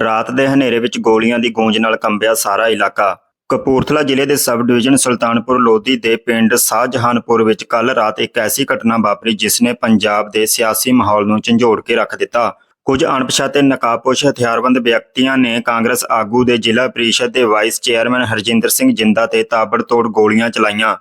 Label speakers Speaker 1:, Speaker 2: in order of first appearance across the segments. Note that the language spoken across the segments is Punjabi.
Speaker 1: ਰਾਤ ਦੇ ਹਨੇਰੇ ਵਿੱਚ ਗੋਲੀਆਂ ਦੀ ਗੂੰਜ ਨਾਲ ਕੰਬਿਆ ਸਾਰਾ ਇਲਾਕਾ। ਕਪੂਰਥਲਾ ਜ਼ਿਲ੍ਹੇ ਦੇ ਸਬ ਡਿਵੀਜ਼ਨ ਸੁਲਤਾਨਪੁਰ ਲੋਧੀ ਦੇ ਪਿੰਡ ਸ਼ਾਹਜਹਾਨਪੁਰ ਵਿੱਚ ਕੱਲ ਰਾਤ ਇੱਕ ਐਸੀ ਘਟਨਾ ਵਾਪਰੀ ਜਿਸ ਨੇ ਪੰਜਾਬ ਦੇ ਸਿਆਸੀ ਮਾਹੌਲ ਨੂੰ ਝੰਜੋੜ ਕੇ ਰੱਖ ਦਿੱਤਾ। ਕੁਝ ਅਣਪਛਾਤੇ ਨਕਾਬਪੋਸ਼ ਹਥਿਆਰਬੰਦ ਵਿਅਕਤੀਆਂ ਨੇ ਕਾਂਗਰਸ ਆਗੂ ਦੇ ਜ਼ਿਲ੍ਹਾ ਪ੍ਰੀਸ਼ਦ ਦੇ ਵਾਈਸ ਚੇਅਰਮੈਨ ਹਰਜਿੰਦਰ ਸਿੰਘ ਜਿੰਦਾ ਤੇ ਤਾਬੜਤੋੜ ਗੋਲੀਆਂ ਚਲਾਈਆਂ।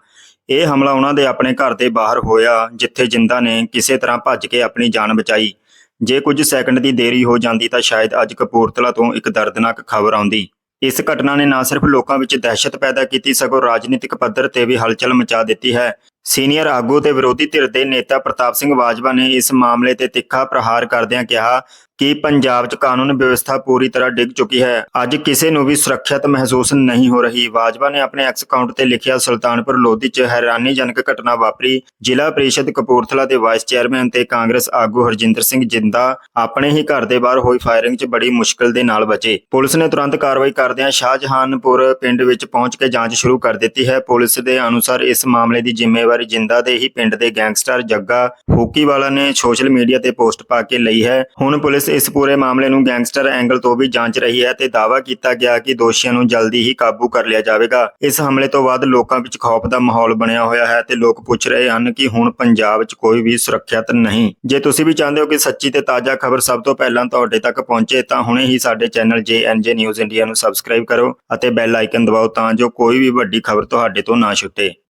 Speaker 1: ਇਹ ਹਮਲਾ ਉਹਨਾਂ ਦੇ ਆਪਣੇ ਘਰ ਦੇ ਬਾਹਰ ਹੋਇਆ, ਜਿੱਥੇ ਜਿੰਦਾ ਨੇ ਕਿਸੇ ਤਰ੍ਹਾਂ ਭੱਜ ਕੇ ਆਪਣੀ ਜਾਨ ਬਚਾਈ। ਜੇ ਕੁਝ ਸੈਕਿੰਡ ਦੀ ਦੇਰੀ ਹੋ ਜਾਂਦੀ ਤਾਂ ਸ਼ਾਇਦ ਅੱਜ ਕਪੂਰਥਲਾ ਤੋਂ ਇੱਕ ਦਰਦਨਾਕ ਖਬਰ ਆਉਂਦੀ। ਇਸ ਘਟਨਾ ਨੇ ਨਾ ਸਿਰਫ ਲੋਕਾਂ ਵਿੱਚ ਦਹਿਸ਼ਤ ਪੈਦਾ ਕੀਤੀ, ਸਗੋਂ ਰਾਜਨੀਤਿਕ ਪੱਧਰ ਤੇ ਵੀ ਹਲਚਲ ਮਚਾ ਦਿੱਤੀ ਹੈ। ਸੀਨੀਅਰ ਆਗੂ ਤੇ ਵਿਰੋਧੀ ਧਿਰ ਦੇ ਨੇਤਾ ਪ੍ਰਤਾਪ ਸਿੰਘ ਬਾਜਵਾ ਨੇ ਇਸ ਮਾਮਲੇ ਤੇ ਤਿੱਖਾ ਪ੍ਰਹਾਰ ਕਰਦਿਆਂ ਕਿਹਾ ਕਿ ਪੰਜਾਬ 'ਚ ਕਾਨੂੰਨ ਵਿਵਸਥਾ ਪੂਰੀ ਤਰ੍ਹਾਂ ਡਿੱਗ ਚੁੱਕੀ ਹੈ। ਅੱਜ ਕਿਸੇ ਨੂੰ ਵੀ ਸੁਰੱਖਿਅਤ ਮਹਿਸੂਸ ਨਹੀਂ ਹੋ ਰਹੀ। ਬਾਜਵਾ ਨੇ ਆਪਣੇ ਐਕਸ ਅਕਾਊਂਟ ਤੇ ਲਿਖਿਆ, ਸੁਲਤਾਨਪੁਰ ਲੋਧੀ 'ਚ ਹੈਰਾਨੀਜਨਕ ਘਟਨਾ ਵਾਪਰੀ। ਜ਼ਿਲ੍ਹਾ ਪ੍ਰੀਸ਼ਦ ਕਪੂਰਥਲਾ ਦੇ ਵਾਈਸ ਚੇਅਰਮੈਨ ਤੇ ਕਾਂਗਰਸ ਆਗੂ ਹਰਜਿੰਦਰ ਸਿੰਘ ਜਿੰਦਾ ਆਪਣੇ ਹੀ ਘਰ ਦੇ ਬਾਹਰ ਹੋਈ ਫਾਇਰਿੰਗ 'ਚ ਬੜੀ ਮੁਸ਼ਕਲ ਦੇ ਨਾਲ ਬਚੇ। ਪੁਲਿਸ ਨੇ ਤੁਰੰਤ ਕਾਰਵਾਈ ਕਰਦਿਆਂ ਸ਼ਾਹਜਹਾਨਪੁਰ ਪਿੰਡ ਵਿੱਚ ਪਹੁੰਚ ਕੇ ਜਾਂਚ ਸ਼ੁਰੂ ਕਰ ਦਿੱਤੀ ਹੈ। ਪੁਲਿਸ ਦੇ ਅਨੁਸਾਰ ਇਸ ਮਾਮਲੇ ਦੀ ਜ਼ਿੰਮੇਵਾਰੀ ਜਿੰਦਾ ਦੇ ਹੀ ਪਿੰਡ ਦੇ ਗੈਂਗਸਟਰ ਜੱਗਾ ਫੂਕੀਵਾਲਾ ਨੇ ਸੋਸ਼ਲ ਮੀਡੀਆ ਤੇ ਪੋਸਟ ਪਾ ਕੇ ਲਈ ਹੈ। ਹੁਣ ਪੁਲਿਸ ਇਸ ਪੂਰੇ ਮਾਮਲੇ ਨੂੰ ਗੈਂਗਸਟਰ ਐਂਗਲ ਤੋਂ ਵੀ ਜਾਂਚ ਰਹੀ ਹੈ ਤੇ ਦਾਅਵਾ ਕੀਤਾ ਗਿਆ ਕਿ ਦੋਸ਼ੀਆਂ ਨੂੰ ਜਲਦੀ ਹੀ ਕਾਬੂ ਕਰ ਲਿਆ ਜਾਵੇਗਾ। ਇਸ ਹਮਲੇ ਤੋਂ ਬਾਅਦ ਲੋਕਾਂ ਵਿੱਚ ਖੌਫ ਦਾ ਮਾਹੌਲ ਬਣਿਆ ਹੋਇਆ ਹੈ ਤੇ ਲੋਕ ਪੁੱਛ ਰਹੇ ਹਨ ਕਿ ਹੁਣ ਪੰਜਾਬ 'ਚ ਕੋਈ ਵੀ ਸੁਰੱਖਿਅਤ ਨਹੀਂ। ਜੇ ਤੁਸੀਂ ਵੀ ਚਾਹੁੰਦੇ ਹੋ ਕਿ ਸੱਚੀ ਤੇ ਤਾਜ਼ਾ ਖਬਰ ਸਭ ਤੋਂ ਪਹਿਲਾਂ ਤੁਹਾਡੇ ਤੱਕ ਪਹੁੰਚੇ ਤਾਂ ਹੁਣੇ ਹੀ ਸਾਡੇ ਚੈਨਲ JNJ ਨਿਊਜ਼ ਇੰਡੀਆ ਨੂੰ ਸਬਸਕ੍ਰਾਈਬ ਕਰੋ ਅਤੇ ਬੈਲ ਆਈਕਨ ਦਬਾਓ ਤਾਂ ਜੋ ਕੋਈ ਵੀ ਵੱਡੀ ਖਬਰ ਤੁਹਾਡੇ ਤੋਂ ਨਾ ਛੁੱਟੇ।